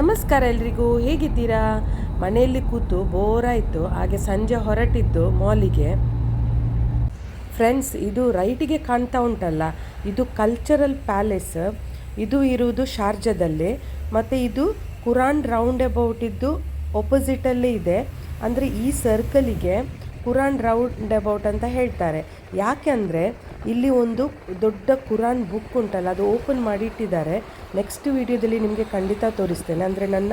ನಮಸ್ಕಾರ ಎಲ್ರಿಗೂ, ಹೇಗಿದ್ದೀರಾ? ಮನೆಯಲ್ಲಿ ಕೂತು ಬೋರ್ ಆಯಿತು, ಹಾಗೆ ಸಂಜೆ ಹೊರಟಿದ್ದು ಮಾಲಿಗೆ ಫ್ರೆಂಡ್ಸ್ ಇದು ರೈಟಿಗೆ ಕಾಣ್ತಾ ಉಂಟಲ್ಲ, ಇದು ಕಲ್ಚರಲ್ ಪ್ಯಾಲೇಸ್ ಇದು ಇರುವುದು ಶಾರ್ಜಾದಲ್ಲಿ, ಮತ್ತು ಇದು ಕುರಾನ್ ರೌಂಡ್ ಅಬೌಟ್ ಇದ್ದು ಒಪೋಸಿಟಲ್ಲೇ ಇದೆ, ಅಂದರೆ ಈ ಸರ್ಕಲಿಗೆ ಕುರಾನ್ ರೌಂಡ್ ಅಬೌಟ್ ಅಂತ ಹೇಳ್ತಾರೆ. ಯಾಕೆ ಅಂದರೆ ಇಲ್ಲಿ ಒಂದು ದೊಡ್ಡ ಕುರಾನ್ ಬುಕ್ ಉಂಟಲ್ಲ, ಅದು ಓಪನ್ ಮಾಡಿ ಇಟ್ಟಿದ್ದಾರೆ. ನೆಕ್ಸ್ಟ್ ವಿಡಿಯೋದಲ್ಲಿ ನಿಮಗೆ ಖಂಡಿತ ತೋರಿಸ್ತೇನೆ. ಅಂದರೆ ನನ್ನ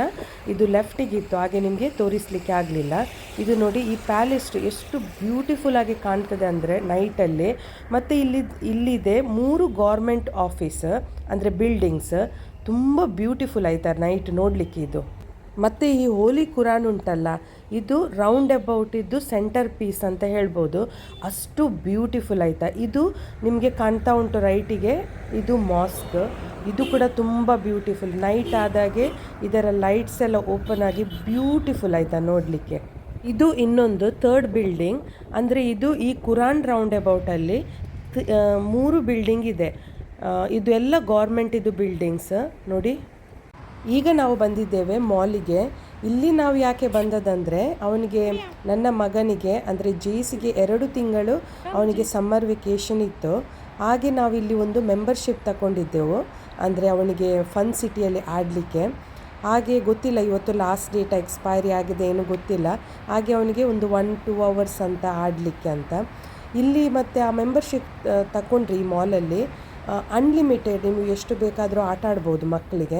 ಇದು ಲೆಫ್ಟಿಗಿತ್ತು ಹಾಗೆ ನಿಮಗೆ ತೋರಿಸಲಿಕ್ಕೆ ಆಗಲಿಲ್ಲ. ಇದು ನೋಡಿ, ಈ ಪ್ಯಾಲೇಸ್ ಎಷ್ಟು ಬ್ಯೂಟಿಫುಲ್ ಆಗಿ ಕಾಣ್ತದೆ ಅಂದರೆ ನೈಟಲ್ಲಿ ಮತ್ತು ಇಲ್ಲಿ, ಇಲ್ಲಿದೆ ಮೂರು ಗೌರ್ಮೆಂಟ್ ಆಫೀಸ್ ಅಂದರೆ ಬಿಲ್ಡಿಂಗ್ಸ್ ತುಂಬ ಬ್ಯೂಟಿಫುಲ್ ಆಯ್ತಾರೆ ನೈಟ್ ನೋಡಲಿಕ್ಕೆ ಇದು. ಮತ್ತು ಈ ಹೋಲಿ ಕುರಾನ್ ಉಂಟಲ್ಲ, ಇದು ರೌಂಡ್ ಅಬೌಟ್ ಇದ್ದು ಸೆಂಟರ್ ಪೀಸ್ ಅಂತ ಹೇಳ್ಬೋದು. ಅಷ್ಟು ಬ್ಯೂಟಿಫುಲ್ ಆಯಿತಾ? ಇದು ನಿಮಗೆ ಕಾಣ್ತಾ ಉಂಟು ರೈಟಿಗೆ ಇದು ಮಾಸ್ಕ್ ಇದು ಕೂಡ ತುಂಬ ಬ್ಯೂಟಿಫುಲ್ ನೈಟ್ ಆದಾಗೆ ಇದರ ಲೈಟ್ಸ್ ಎಲ್ಲ ಓಪನ್ ಆಗಿ ಬ್ಯೂಟಿಫುಲ್ ಆಯಿತಾ ನೋಡಲಿಕ್ಕೆ? ಇದು ಇನ್ನೊಂದು ಥರ್ಡ್ ಬಿಲ್ಡಿಂಗ್ ಅಂದರೆ ಇದು ಈ ಕುರಾನ್ ರೌಂಡ್ ಅಬೌಟಲ್ಲಿ ತ್- ಮೂರು ಬಿಲ್ಡಿಂಗ್ ಇದೆ. ಇದು ಎಲ್ಲ ಗೌರ್ಮೆಂಟ್ ಇದು ಬಿಲ್ಡಿಂಗ್ಸ್ ನೋಡಿ. ಈಗ ನಾವು ಬಂದಿದ್ದೇವೆ ಮಾಲಿಗೆ. ಇಲ್ಲಿ ನಾವು ಯಾಕೆ ಬಂದದಂದ್ರೆ, ಅವನಿಗೆ ನನ್ನ ಮಗನಿಗೆ, ಅಂದರೆ ಜೇಸಿಗೆ ಎರಡು ತಿಂಗಳು ಅವನಿಗೆ ಸಮ್ಮರ್ ವೆಕೇಷನ್ ಇತ್ತು. ಹಾಗೆ ನಾವಿಲ್ಲಿ ಒಂದು ಮೆಂಬರ್ಶಿಪ್ ತಗೊಂಡಿದ್ದೆವು ಅಂದರೆ ಅವನಿಗೆ ಫನ್ ಸಿಟಿಯಲ್ಲಿ ಆಡಲಿಕ್ಕೆ. ಹಾಗೆ ಗೊತ್ತಿಲ್ಲ, ಇವತ್ತು ಲಾಸ್ಟ್ ಡೇಟ್ ಎಕ್ಸ್ಪೈರಿ ಆಗಿದೆ, ಏನು ಗೊತ್ತಿಲ್ಲ. ಹಾಗೆ ಅವನಿಗೆ ಒಂದು ಒನ್ ಟೂ ಅವರ್ಸ್ ಅಂತ ಆಡಲಿಕ್ಕೆ ಅಂತ. ಇಲ್ಲಿ ಮತ್ತು ಆ ಮೆಂಬರ್ಶಿಪ್ ತಗೊಂಡ್ರಿ ಈ ಮಾಲಲ್ಲಿ ಅನ್ಲಿಮಿಟೆಡ್ ನೀವು ಎಷ್ಟು ಬೇಕಾದರೂ ಆಟ ಆಡ್ಬೋದು ಮಕ್ಕಳಿಗೆ.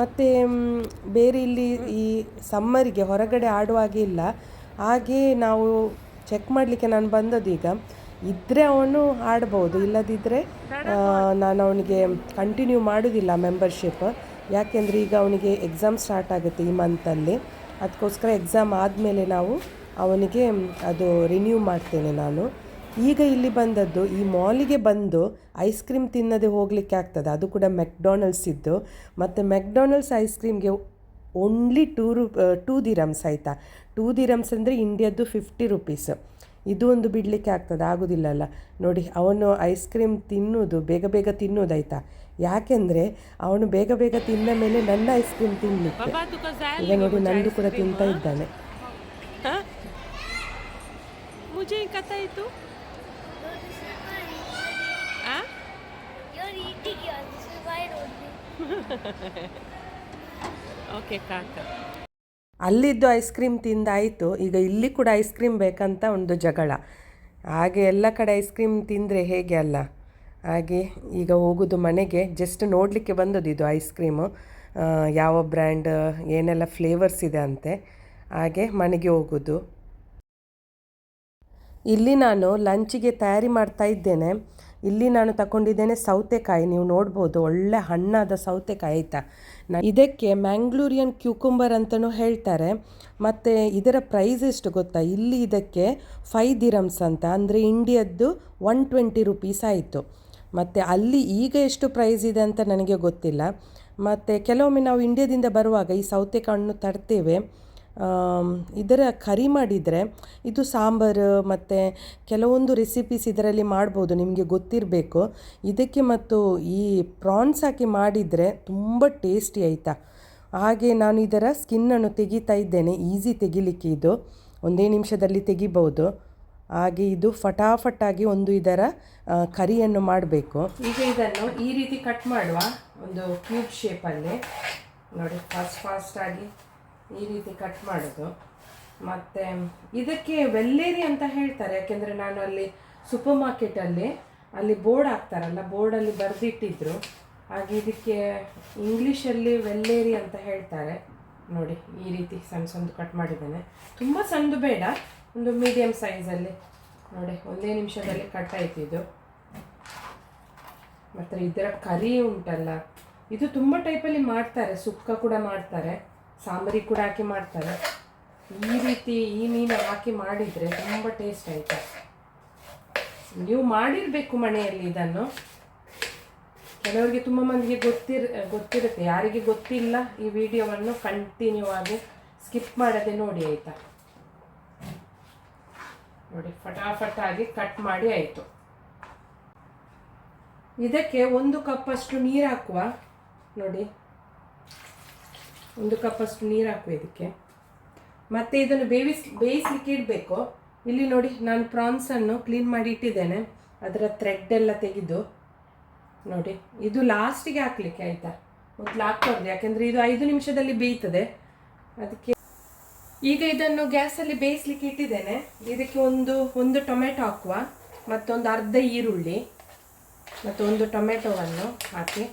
ಮತ್ತು ಬೇರೆ ಇಲ್ಲಿ ಈ ಸಮ್ಮರಿಗೆ ಹೊರಗಡೆ ಆಡುವಾಗೆ ಇಲ್ಲ. ಹಾಗೆ ನಾವು ಚೆಕ್ ಮಾಡಲಿಕ್ಕೆ ನಾನು ಬಂದದ್ದು ಈಗ. ಇದ್ದರೆ ಅವನು ಆಡ್ಬೋದು ಇಲ್ಲದಿದ್ದರೆ ನಾನು ಅವನಿಗೆ ಕಂಟಿನ್ಯೂ ಮಾಡೋದಿಲ್ಲ ಮೆಂಬರ್ಶಿಪ್ ಯಾಕೆಂದರೆ ಈಗ ಅವನಿಗೆ ಎಕ್ಸಾಮ್ ಸ್ಟಾರ್ಟ್ ಆಗುತ್ತೆ ಈ ಮಂತಲ್ಲಿ ಅದಕ್ಕೋಸ್ಕರ ಎಕ್ಸಾಮ್ ಆದಮೇಲೆ ನಾವು ಅವನಿಗೆ ಅದು ರಿನ್ಯೂ ಮಾಡ್ತೇನೆ ನಾನು. ಈಗ ಇಲ್ಲಿ ಬಂದದ್ದು ಈ ಮಾಲಿಗೆ ಬಂದು ಐಸ್ ಕ್ರೀಮ್ ತಿನ್ನದೆ ಹೋಗಲಿಕ್ಕೆ ಆಗ್ತದೆ. ಅದು ಕೂಡ ಮೆಕ್ಡೊನಲ್ಡ್ಸ್ ಇದ್ದು. ಮತ್ತು ಮೆಕ್ಡೊನಲ್ಡ್ಸ್ ಐಸ್ ಕ್ರೀಮ್ಗೆ ಓನ್ಲಿ ಟೂ ರು ಟೂ ದಿರಮ್ಸ್ ಆಯಿತಾ? ಟೂ ದಿರಮ್ಸ್ ಅಂದರೆ ಇಂಡಿಯಾದ್ದು ಫಿಫ್ಟಿ ರುಪೀಸ್ ಇದು ಒಂದು ಬಿಡಲಿಕ್ಕೆ ಆಗ್ತದೆ ಆಗೋದಿಲ್ಲಲ್ಲ. ನೋಡಿ ಅವನು ಐಸ್ ಕ್ರೀಮ್ ತಿನ್ನೋದು ಬೇಗ ಬೇಗ ತಿನ್ನೋದಾಯ್ತಾ? ಯಾಕೆಂದರೆ ಅವನು ಬೇಗ ಬೇಗ ತಿಂದ ಮೇಲೆ ನನ್ನ ಐಸ್ ಕ್ರೀಮ್ ತಿನ್ನಲಿಕ್ಕೆ ಈಗ ನೋಡಿ ನಂದು ಕೂಡ ತಿಂತಾ ಇದ್ದಾನೆ. ಓಕೆ ಅಲ್ಲಿದ್ದು ಐಸ್ ಕ್ರೀಮ್ ತಿಂದಾಯಿತು. ಈಗ ಇಲ್ಲಿ ಕೂಡ ಐಸ್ ಕ್ರೀಮ್ ಬೇಕಂತ ಒಂದು ಜಗಳ. ಹಾಗೆ ಎಲ್ಲ ಕಡೆ ಐಸ್ ಕ್ರೀಮ್ ತಿಂದರೆ ಹೇಗೆ ಅಲ್ಲ? ಹಾಗೆ ಈಗ ಹೋಗೋದು ಮನೆಗೆ. ಜಸ್ಟ್ ನೋಡಲಿಕ್ಕೆ ಬಂದದ್ದು ಇದು ಐಸ್ ಕ್ರೀಮು ಯಾವ ಬ್ರ್ಯಾಂಡ್ ಏನೆಲ್ಲ ಫ್ಲೇವರ್ಸ್ ಇದೆ ಅಂತೆ. ಹಾಗೆ ಮನೆಗೆ ಹೋಗೋದು. ಇಲ್ಲಿ ನಾನು ಲಂಚಿಗೆ ತಯಾರಿ ಮಾಡ್ತಾ ಇದ್ದೇನೆ. ಇಲ್ಲಿ ನಾನು ತಗೊಂಡಿದ್ದೇನೆ ಸೌತೆಕಾಯಿ. ನೀವು ನೋಡ್ಬೋದು, ಒಳ್ಳೆ ಹಣ್ಣಾದ ಸೌತೆಕಾಯಿ ಆಯಿತಾ ಇದಕ್ಕೆ ಮ್ಯಾಂಗ್ಳೂರಿಯನ್ ಕ್ಯೂಕುಂಬರ್ ಅಂತಲೂ ಹೇಳ್ತಾರೆ. ಮತ್ತು ಇದರ ಪ್ರೈಸ್ ಎಷ್ಟು ಗೊತ್ತಾ? ಇಲ್ಲಿ ಇದಕ್ಕೆ ಫೈ ದಿರಮ್ಸ್ ಅಂತ. ಅಂದರೆ ಇಂಡಿಯದ್ದು ಒನ್ ಟ್ವೆಂಟಿ ರುಪೀಸ್ ಆಯಿತು. ಮತ್ತು ಅಲ್ಲಿ ಈಗ ಎಷ್ಟು ಪ್ರೈಸ್ ಇದೆ ಅಂತ ನನಗೆ ಗೊತ್ತಿಲ್ಲ. ಮತ್ತು ಕೆಲವೊಮ್ಮೆ ನಾವು ಇಂಡಿಯಾದಿಂದ ಬರುವಾಗ ಈ ಸೌತೆಕಾಯನ್ನು ತರ್ತೇವೆ. ಇದರ ಕರಿ ಮಾಡಿದರೆ ಇದು ಸಾಂಬಾರು ಮತ್ತು ಕೆಲವೊಂದು ರೆಸಿಪೀಸ್ ಇದರಲ್ಲಿ ಮಾಡ್ಬೋದು, ನಿಮಗೆ ಗೊತ್ತಿರಬೇಕು. ಇದಕ್ಕೆ ಮತ್ತು ಈ ಪ್ರಾನ್ಸ್ ಹಾಕಿ ಮಾಡಿದರೆ ತುಂಬ ಟೇಸ್ಟಿ ಆಯಿತಾ? ಹಾಗೆ ನಾನು ಇದರ ಸ್ಕಿನ್ನನ್ನು ತೆಗಿತಾ ಇದ್ದೇನೆ ಈಸಿ ತೆಗಿಲಿಕ್ಕೆ ಇದು. ಒಂದೇ ನಿಮಿಷದಲ್ಲಿ ತೆಗಿಬೋದು ಹಾಗೆ ಇದು ಫಟಾಫಟಾಗಿ ಒಂದು ಇದರ ಕರಿಯನ್ನು ಮಾಡಬೇಕು. ಈಗ ಇದನ್ನು ಈ ರೀತಿ ಕಟ್ ಮಾಡುವ ಒಂದು ಕ್ಯೂಬ್ ಶೇಪಲ್ಲಿ ನೋಡಿ ಫಾಸ್ಟ್ ಫಾಸ್ಟಾಗಿ ಈ ರೀತಿ ಕಟ್ ಮಾಡೋದು. ಮತ್ತು ಇದಕ್ಕೆ ವೆಲ್ಲೇರಿ ಅಂತ ಹೇಳ್ತಾರೆ. ಯಾಕೆಂದರೆ ನಾನು ಅಲ್ಲಿ ಸೂಪರ್ ಮಾರ್ಕೆಟಲ್ಲಿ ಅಲ್ಲಿ ಬೋರ್ಡ್ ಹಾಕ್ತಾರಲ್ಲ ಬೋರ್ಡಲ್ಲಿ ಬರೆದಿಟ್ಟಿದ್ರು. ಹಾಗೆ ಇದಕ್ಕೆ ಇಂಗ್ಲೀಷಲ್ಲಿ ವೆಲ್ಲೇರಿ ಅಂತ ಹೇಳ್ತಾರೆ. ನೋಡಿ, ಈ ರೀತಿ ಸಣ್ಣ ಸಣ್ಣ ಕಟ್ ಮಾಡಿದ್ದೇನೆ. ತುಂಬ ಸಣ್ಣದು ಬೇಡ, ಒಂದು ಮೀಡಿಯಮ್ ಸೈಜಲ್ಲಿ ನೋಡಿ, ಒಂದೇ ನಿಮಿಷದಲ್ಲಿ ಕಟ್ ಆಯ್ತು ಇದು ಮತ್ತು ಇದರ ಕರಿ ಉಂಟಲ್ಲ. ಇದು ತುಂಬ ಟೈಪಲ್ಲಿ ಮಾಡ್ತಾರೆ, ಸುಕ್ಕ ಕೂಡ ಮಾಡ್ತಾರೆ. ಸಾಂಬಾರಿಗೆ ಕೂಡ ಹಾಕಿ ಮಾಡ್ತಾರೆ. ಈ ರೀತಿ ಈ ಮೀನು ಹಾಕಿ ಮಾಡಿದರೆ ತುಂಬ ಟೇಸ್ಟ್ ಆಯಿತು. ನೀವು ಮಾಡಿರಬೇಕು ಮನೆಯಲ್ಲಿ ಇದನ್ನು. ಕೆಲವರಿಗೆ ತುಂಬ ಮಂದಿಗೆ ಗೊತ್ತಿರ್, ಗೊತ್ತಿರುತ್ತೆ. ಯಾರಿಗೆ ಗೊತ್ತಿಲ್ಲ ಈ ವಿಡಿಯೋವನ್ನು ಕಂಟಿನ್ಯೂ ಆಗಿ ಸ್ಕಿಪ್ ಮಾಡದೆ ನೋಡಿ, ಆಯಿತಾ? ನೋಡಿ ಫಟಾಫಟ್ ಆಗಿ ಕಟ್ ಮಾಡಿ ಆಯಿತು. ಇದಕ್ಕೆ ಒಂದು ಕಪ್ಪಷ್ಟು ನೀರು ಹಾಕುವ. ನೋಡಿ ಒಂದು ಕಪ್ಪಷ್ಟು ನೀರು ಹಾಕುವ ಇದಕ್ಕೆ. ಮತ್ತು ಇದನ್ನು ಬೇಯಿಸ್ ಬೇಯಿಸ್ಲಿಕ್ಕೆ ಇಡಬೇಕು. ಇಲ್ಲಿ ನೋಡಿ ನಾನು ಪ್ರಾನ್ಸನ್ನು ಕ್ಲೀನ್ ಮಾಡಿ ಇಟ್ಟಿದ್ದೇನೆ. ಅದರ ಥ್ರೆಡ್ ಎಲ್ಲ ತೆಗೆದು. ನೋಡಿ, ಇದು ಲಾಸ್ಟಿಗೆ ಹಾಕ್ಲಿಕ್ಕೆ ಆಯಿತಾ? ಮೊದಲು ಹಾಕ್ಬಾರ್ದು, ಯಾಕೆಂದರೆ ಇದು ಐದು ನಿಮಿಷದಲ್ಲಿ ಬೇಯ್ತದೆ. ಅದಕ್ಕೆ ಈಗ ಇದನ್ನು ಗ್ಯಾಸಲ್ಲಿ ಬೇಯಿಸ್ಲಿಕ್ಕೆ ಇಟ್ಟಿದ್ದೇನೆ. ಇದಕ್ಕೆ ಒಂದು ಒಂದು ಟೊಮೆಟೊ ಹಾಕುವ. ಮತ್ತೊಂದು ಅರ್ಧ ಈರುಳ್ಳಿ. ಮತ್ತು ಒಂದು ಟೊಮೆಟೊವನ್ನು ಹಾಕಿ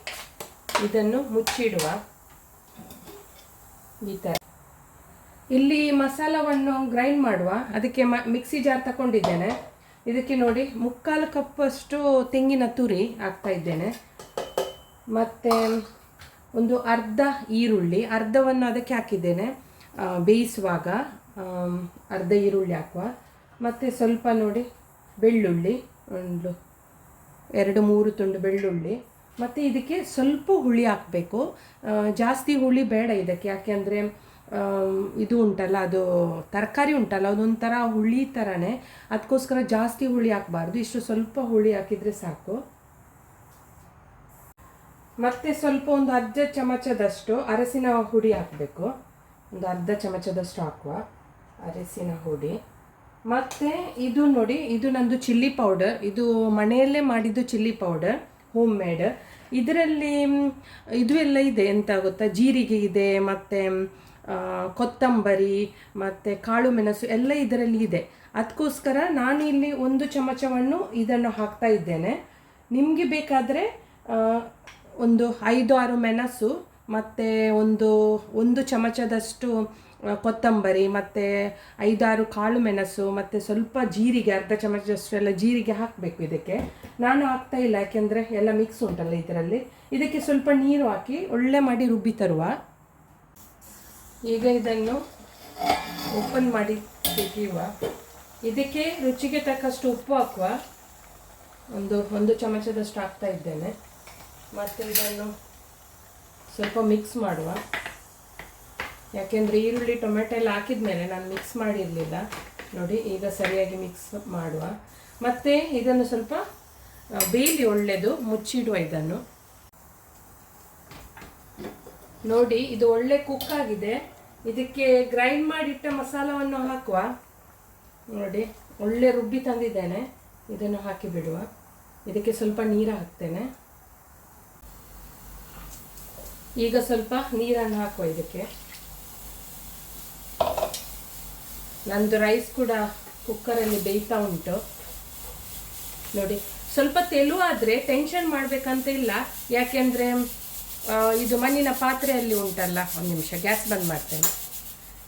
ಇದನ್ನು ಮುಚ್ಚಿಡುವ. ಈ ಥರ ಇಲ್ಲಿ ಮಸಾಲವನ್ನು ಗ್ರೈಂಡ್ ಮಾಡುವ. ಅದಕ್ಕೆ ಮಿಕ್ಸಿ ಜಾರ್ ತಗೊಂಡಿದ್ದೇನೆ ಇದಕ್ಕೆ ನೋಡಿ ಮುಕ್ಕಾಲು ಕಪ್ಪಷ್ಟು ತೆಂಗಿನ ತುರಿ ಹಾಕ್ತಾ ಇದ್ದೇನೆ. ಮತ್ತು ಒಂದು ಅರ್ಧ ಈರುಳ್ಳಿ, ಅರ್ಧವನ್ನು ಅದಕ್ಕೆ ಹಾಕಿದ್ದೇನೆ. ಬೇಯಿಸುವಾಗ ಅರ್ಧ ಈರುಳ್ಳಿ ಹಾಕುವ. ಮತ್ತು ಸ್ವಲ್ಪ ನೋಡಿ ಬೆಳ್ಳುಳ್ಳಿ, ಒಂದು ಎರಡು ಮೂರು ತುಂಡು ಬೆಳ್ಳುಳ್ಳಿ. ಮತ್ತು ಇದಕ್ಕೆ ಸ್ವಲ್ಪ ಹುಳಿ ಹಾಕಬೇಕು. ಜಾಸ್ತಿ ಹುಳಿ ಬೇಡ ಇದಕ್ಕೆ. ಯಾಕೆಂದರೆ ಇದು ಉಂಟಲ್ಲ, ಅದು ತರಕಾರಿ ಉಂಟಲ್ಲ, ಅದೊಂಥರ ಹುಳಿ ಥರನೇ ಅದಕ್ಕೋಸ್ಕರ ಜಾಸ್ತಿ ಹುಳಿ ಹಾಕಬಾರ್ದು. ಇಷ್ಟು ಸ್ವಲ್ಪ ಹುಳಿ ಹಾಕಿದರೆ ಸಾಕು. ಮತ್ತೆ ಸ್ವಲ್ಪ ಒಂದು ಅರ್ಧ ಚಮಚದಷ್ಟು ಅರಸಿನ ಹುಡಿ ಹಾಕಬೇಕು. ಒಂದು ಅರ್ಧ ಚಮಚದಷ್ಟು ಹಾಕುವ ಅರಸಿನ ಹುಡಿ. ಮತ್ತು ಇದು ನೋಡಿ, ಇದು ನಂದು ಚಿಲ್ಲಿ ಪೌಡರ್ ಇದು ಮನೆಯಲ್ಲೇ ಮಾಡಿದ್ದು ಚಿಲ್ಲಿ ಪೌಡರ್ ಹೋಮ್ ಮೇಡ್ ಇದರಲ್ಲಿ ಇದು ಎಲ್ಲ ಇದೆ, ಎಂತ ಗೊತ್ತಾ? ಜೀರಿಗೆ ಇದೆ, ಮತ್ತು ಕೊತ್ತಂಬರಿ, ಮತ್ತು ಕಾಳು ಮೆಣಸು ಎಲ್ಲ ಇದರಲ್ಲಿ ಇದೆ. ಅದಕ್ಕೋಸ್ಕರ ನಾನು ಇಲ್ಲಿ ಒಂದು ಚಮಚವನ್ನು ಇದನ್ನು ಹಾಕ್ತಾ ಇದ್ದೇನೆ. ನಿಮಗೆ ಬೇಕಾದರೆ ಒಂದು ಐದು ಆರು ಮೆಣಸು, ಮತ್ತು ಒಂದು ಒಂದು ಚಮಚದಷ್ಟು ಕೊತ್ತಂಬರಿ, ಮತ್ತು ಐದಾರು ಕಾಳು ಮೆಣಸು, ಮತ್ತು ಸ್ವಲ್ಪ ಜೀರಿಗೆ, ಅರ್ಧ ಚಮಚದಷ್ಟು ಎಲ್ಲ ಜೀರಿಗೆ ಹಾಕಬೇಕು ಇದಕ್ಕೆ. ನಾನು ಹಾಕ್ತಾ ಇಲ್ಲ, ಯಾಕೆಂದರೆ ಎಲ್ಲ ಮಿಕ್ಸ್ ಉಂಟಲ್ಲ ಇದರಲ್ಲಿ. ಇದಕ್ಕೆ ಸ್ವಲ್ಪ ನೀರು ಹಾಕಿ ಒಳ್ಳೆ ಮಾಡಿ ರುಬ್ಬಿ ತರುವ. ಈಗ ಇದನ್ನು ಓಪನ್ ಮಾಡಿ ತೆಗೆಯುವ. ಇದಕ್ಕೆ ರುಚಿಗೆ ತಕ್ಕಷ್ಟು ಉಪ್ಪು ಹಾಕುವ. ಒಂದು ಒಂದು ಚಮಚದಷ್ಟು ಹಾಕ್ತಾ ಇದ್ದೇನೆ. ಮತ್ತು ಇದನ್ನು ಸ್ವಲ್ಪ ಮಿಕ್ಸ್ ಮಾಡುವ. ಯಾಕೆಂದರೆ ಈರುಳ್ಳಿ ಟೊಮೆಟೊ ಎಲ್ಲ ಹಾಕಿದ ಮೇಲೆ ನಾನು ಮಿಕ್ಸ್ ಮಾಡಿರಲಿಲ್ಲ. ನೋಡಿ, ಈಗ ಸರಿಯಾಗಿ ಮಿಕ್ಸ್ ಮಾಡುವ. ಮತ್ತು ಇದನ್ನು ಸ್ವಲ್ಪ ಬೇಲಿ ಒಳ್ಳೆಯದು ಮುಚ್ಚಿಡುವ ಇದನ್ನು. ನೋಡಿ, ಇದು ಒಳ್ಳೆ ಕುಕ್ ಆಗಿದೆ. ಇದಕ್ಕೆ ಗ್ರೈಂಡ್ ಮಾಡಿಟ್ಟ ಮಸಾಲವನ್ನು ಹಾಕುವ. ನೋಡಿ, ಒಳ್ಳೆ ರುಬ್ಬಿ ತಂದಿದ್ದೇನೆ. ಇದನ್ನು ಹಾಕಿ ಬಿಡುವ. ಇದಕ್ಕೆ ಸ್ವಲ್ಪ ನೀರು ಹಾಕ್ತೇನೆ. ಈಗ ಸ್ವಲ್ಪ ನೀರನ್ನು ಹಾಕುವ ಇದಕ್ಕೆ. ನಂದು ರೈಸ್ ಕೂಡ ಕುಕ್ಕರಲ್ಲಿ ಬೇಯ್ತಾ ಉಂಟು. ನೋಡಿ, ಸ್ವಲ್ಪ ತೆಲುವಾದರೆ ಟೆನ್ಷನ್ ಮಾಡಬೇಕಂತ ಇಲ್ಲ. ಯಾಕೆಂದರೆ ಇದು ಮಣ್ಣಿನ ಪಾತ್ರೆಯಲ್ಲಿ ಉಂಟಲ್ಲ, ಒಂದು ನಿಮಿಷ, ಗ್ಯಾಸ್ ಬಂದ್ ಮಾಡ್ತೇನೆ.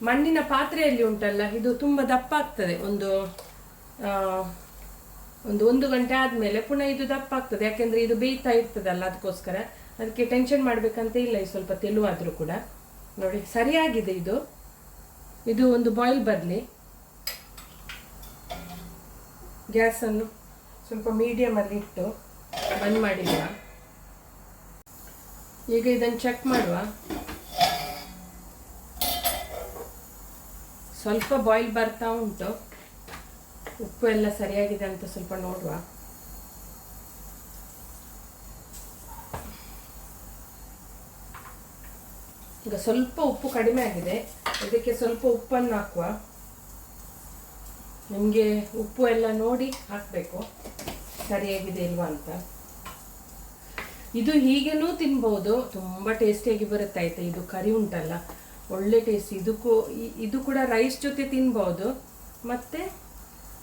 ಮಣ್ಣಿನ ಪಾತ್ರೆಯಲ್ಲಿ ಉಂಟಲ್ಲ, ಇದು ತುಂಬ ದಪ್ಪ ಆಗ್ತದೆ. ಒಂದು ಒಂದು ಒಂದು ಗಂಟೆ ಆದಮೇಲೆ ಪುನಃ ಇದು ದಪ್ಪ ಆಗ್ತದೆ. ಯಾಕೆಂದರೆ ಇದು ಬೇಯ್ತಾ ಇರ್ತದಲ್ಲ ಅದಕ್ಕೋಸ್ಕರ. ಅದಕ್ಕೆ ಟೆನ್ಷನ್ ಮಾಡಬೇಕಂತ ಇಲ್ಲ ಇದು ಸ್ವಲ್ಪ ತೆಲುವಾದರೂ ಕೂಡ. ನೋಡಿ, ಸರಿಯಾಗಿದೆ ಇದು. ಇದು ಒಂದು ಬಾಯ್ಲ್ ಬರಲಿ. ಗ್ಯಾಸನ್ನು ಸ್ವಲ್ಪ ಮೀಡಿಯಮಲ್ಲಿ ಇಟ್ಟು ಬಂದ್ ಮಾಡಿಲ್ಲ ಈಗ ಇದನ್ನು ಚೆಕ್ ಮಾಡುವ. ಸ್ವಲ್ಪ ಬಾಯ್ಲ್ ಬರ್ತಾ ಉಂಟು. ಉಪ್ಪು ಎಲ್ಲ ಸರಿಯಾಗಿದೆ ಅಂತ ಸ್ವಲ್ಪ ನೋಡುವ. ಈಗ ಸ್ವಲ್ಪ ಉಪ್ಪು ಕಡಿಮೆ ಆಗಿದೆ. ಇದಕ್ಕೆ ಸ್ವಲ್ಪ ಉಪ್ಪನ್ನು ಹಾಕುವ. ನಿಮಗೆ ಉಪ್ಪು ಎಲ್ಲ ನೋಡಿ ಹಾಕಬೇಕು. ಸರಿಯಾಗಿದೆ ಇಲ್ವಾ ಅಂತ. ಇದು ಹೀಗೇನೂ ತಿನ್ಬೋದು. ತುಂಬ ಟೇಸ್ಟಿಯಾಗಿ ಬರುತ್ತೆ ಆಯ್ತಾ ಇದು. ಕರಿ ಉಂಟಲ್ಲ. ಒಳ್ಳೆ ಟೇಸ್ಟ್. ಇದಕ್ಕೂ ಇದು ಕೂಡ ರೈಸ್ ಜೊತೆ ತಿನ್ಬೋದು. ಮತ್ತು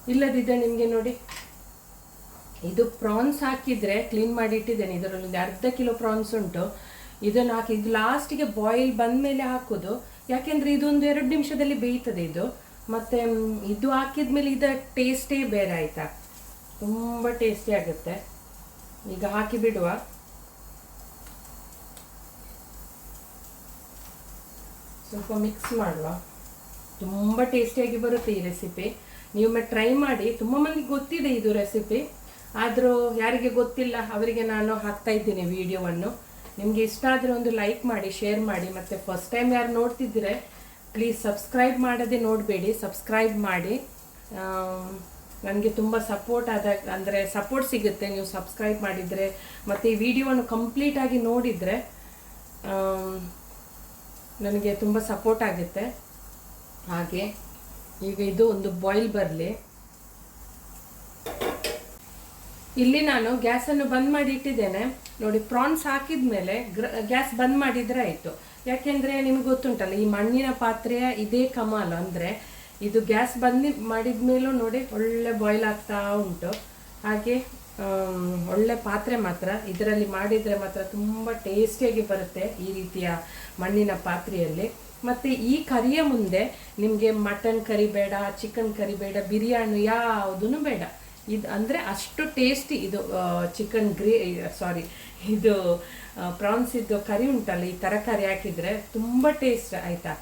ಇಲ್ಲದಿದ್ದರೆ ನಿಮಗೆ ನೋಡಿ. ಇದು ಪ್ರಾನ್ಸ್ ಹಾಕಿದರೆ ಕ್ಲೀನ್ ಮಾಡಿ ಇಟ್ಟಿದ್ದೇನೆ. ಇದರಲ್ಲಿ ಅರ್ಧ ಕಿಲೋ ಪ್ರಾನ್ಸ್ ಉಂಟು. ಇದನ್ನು ಹಾಕಿ, ಇದು ಲಾಸ್ಟಿಗೆ ಬಾಯ್ಲ್ ಬಂದ ಮೇಲೆ ಹಾಕೋದು. ಯಾಕೆಂದರೆ ಇದೊಂದು ಎರಡು ನಿಮಿಷದಲ್ಲಿ ಬೇಯ್ತದೆ ಇದು. ಮತ್ತು ಇದು ಇದು ಹಾಕಿದ್ಮೇಲೆ ಇದರ ಟೇಸ್ಟೇ ಬೇರೆ ಆಯಿತಾ? ತುಂಬ ಟೇಸ್ಟಿ ಆಗುತ್ತೆ. ಈಗ ಹಾಕಿ ಬಿಡುವ. ಸ್ವಲ್ಪ ಮಿಕ್ಸ್ ಮಾಡುವ. ತುಂಬ ಟೇಸ್ಟಿಯಾಗಿ ಬರುತ್ತೆ ಈ ರೆಸಿಪಿ ನೀವೊಮ್ಮೆ ಟ್ರೈ ಮಾಡಿ. ತುಂಬ ಮಂದಿಗೆ ಗೊತ್ತಿದೆ ಇದು ರೆಸಿಪಿ ಆದರೂ ಯಾರಿಗೆ ಗೊತ್ತಿಲ್ಲ, ಅವರಿಗೆ ನಾನು ಹಾಕ್ತಾ ಇದ್ದೀನಿ ವಿಡಿಯೋವನ್ನು ನಿಮಗೆ ಇಷ್ಟ ಆದರೆ ಒಂದು ಲೈಕ್ ಮಾಡಿ ಶೇರ್ ಮಾಡಿ, ಮತ್ತು ಫಸ್ಟ್ ಟೈಮ್ ಯಾರು ನೋಡ್ತಿದ್ದೀರೆ ಪ್ಲೀಸ್ ಸಬ್ಸ್ಕ್ರೈಬ್ ಮಾಡೋದೇ ನೋಡಬೇಡಿ ಸಬ್ಸ್ಕ್ರೈಬ್ ಮಾಡಿ. ನನಗೆ ತುಂಬ ಸಪೋರ್ಟ್ ಆದಾಗ ಅಂದರೆ ಸಪೋರ್ಟ್ ಸಿಗುತ್ತೆ. ನೀವು ಸಬ್ಸ್ಕ್ರೈಬ್ ಮಾಡಿದರೆ, ಮತ್ತು ಈ ವಿಡಿಯೋವನ್ನು ಕಂಪ್ಲೀಟಾಗಿ ನೋಡಿದರೆ ನನಗೆ ತುಂಬ ಸಪೋರ್ಟ್ ಆಗುತ್ತೆ. ಹಾಗೆ, ಈಗ ಇದು ಒಂದು ಬಾಯ್ಲ್ ಬರಲಿ. ಇಲ್ಲಿ ನಾನು ಗ್ಯಾಸನ್ನು ಬಂದ್ ಮಾಡಿ ಇಟ್ಟಿದ್ದೇನೆ. ನೋಡಿ ಪ್ರಾನ್ಸ್ ಹಾಕಿದ ಮೇಲೆ ಗ್ಯಾಸ್ ಬಂದ್ ಮಾಡಿದ್ರೆ ಆಯಿತು. ಯಾಕೆಂದ್ರೆ ನಿಮ್ಗೆ ಗೊತ್ತುಂಟಲ್ಲ, ಈ ಮಣ್ಣಿನ ಪಾತ್ರೆಯ ಇದೇ ಕಮಾಲು ಅಂದರೆ ಇದು ಗ್ಯಾಸ್ ಬಂದ್ ಮಾಡಿದ ಮೇಲೂ ನೋಡಿ ಒಳ್ಳೆ ಬಾಯ್ಲ್ ಆಗ್ತಾ ಉಂಟು. ಹಾಗೆ ಒಳ್ಳೆ ಪಾತ್ರೆ ಮಾತ್ರ, ಇದರಲ್ಲಿ ಮಾಡಿದ್ರೆ ಮಾತ್ರ ತುಂಬಾ ಟೇಸ್ಟಿಯಾಗಿ ಬರುತ್ತೆ ಈ ರೀತಿಯ ಮಣ್ಣಿನ ಪಾತ್ರೆಯಲ್ಲಿ. ಮತ್ತೆ ಈ ಕರಿಯ ಮುಂದೆ ನಿಮಗೆ ಮಟನ್ ಕರಿ ಬೇಡ ಚಿಕನ್ ಕರಿ ಬೇಡ ಬಿರಿಯಾನಿ ಯಾವುದೂ ಬೇಡ. ಇದು ಅಂದರೆ ಅಷ್ಟು ಟೇಸ್ಟಿ ಇದು ಚಿಕನ್ ಗ್ರೇ ಸಾರಿ ಇದು ಪ್ರಾನ್ಸ್ ಇದು ಕರಿ ಉಂಟಲ್ಲ, ಈ ತರಕಾರಿ ಹಾಕಿದರೆ ತುಂಬ ಟೇಸ್ಟ್ ಆಯಿತಾ?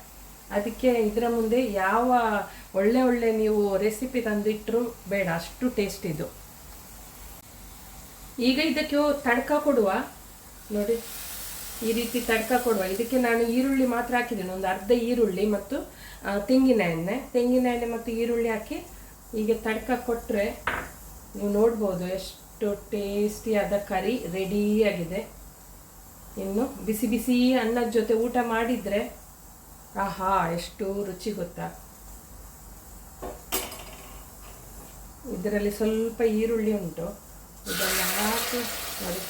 ಅದಕ್ಕೆ ಇದರ ಮುಂದೆ ಯಾವ ಒಳ್ಳೆ ಒಳ್ಳೆ ನೀವು ರೆಸಿಪಿ ತಂದಿಟ್ಟರು ಬೇಡ, ಅಷ್ಟು ಟೇಸ್ಟ್ ಇದು. ಈಗ ಇದಕ್ಕೆ ತಡ್ಕ ಕೊಡುವ. ನೋಡಿ, ಈ ರೀತಿ ತಡ್ಕ ಕೊಡುವ. ಇದಕ್ಕೆ ನಾನು ಈರುಳ್ಳಿ ಮಾತ್ರ ಹಾಕಿದ್ದೀನಿ, ಒಂದು ಅರ್ಧ ಈರುಳ್ಳಿ ಮತ್ತು ತೆಂಗಿನ ಎಣ್ಣೆ. ತೆಂಗಿನ ಎಣ್ಣೆ ಮತ್ತು ಈರುಳ್ಳಿ ಹಾಕಿ ಹೀಗೆ ತಡ್ಕ ಕೊಟ್ಟರೆ ನೀವು ನೋಡ್ಬೋದು ಎಷ್ಟು ಟೇಸ್ಟಿಯಾದ ಕರಿ ರೆಡಿಯಾಗಿದೆ ಇನ್ನು ಬಿಸಿ ಬಿಸಿ ಅನ್ನದ ಜೊತೆ ಊಟ ಮಾಡಿದರೆ ಆಹಾ, ಎಷ್ಟು ರುಚಿ ಗೊತ್ತಾ. ಇದರಲ್ಲಿ ಸ್ವಲ್ಪ ಈರುಳ್ಳಿ ಉಂಟು. ಇದನ್ನು ಹಾಕಿ ನೋಡಿ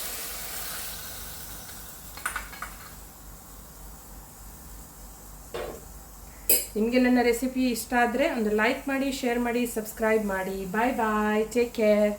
ನಿಮಗೆ ನನ್ನ ರೆಸಿಪಿ ಇಷ್ಟ ಆದರೆ ಒಂದು ಲೈಕ್ ಮಾಡಿ ಶೇರ್ ಮಾಡಿ ಸಬ್ಸ್ಕ್ರೈಬ್ ಮಾಡಿ. ಬಾಯ್ ಬಾಯ್ ಟೇಕ್ ಕೇರ್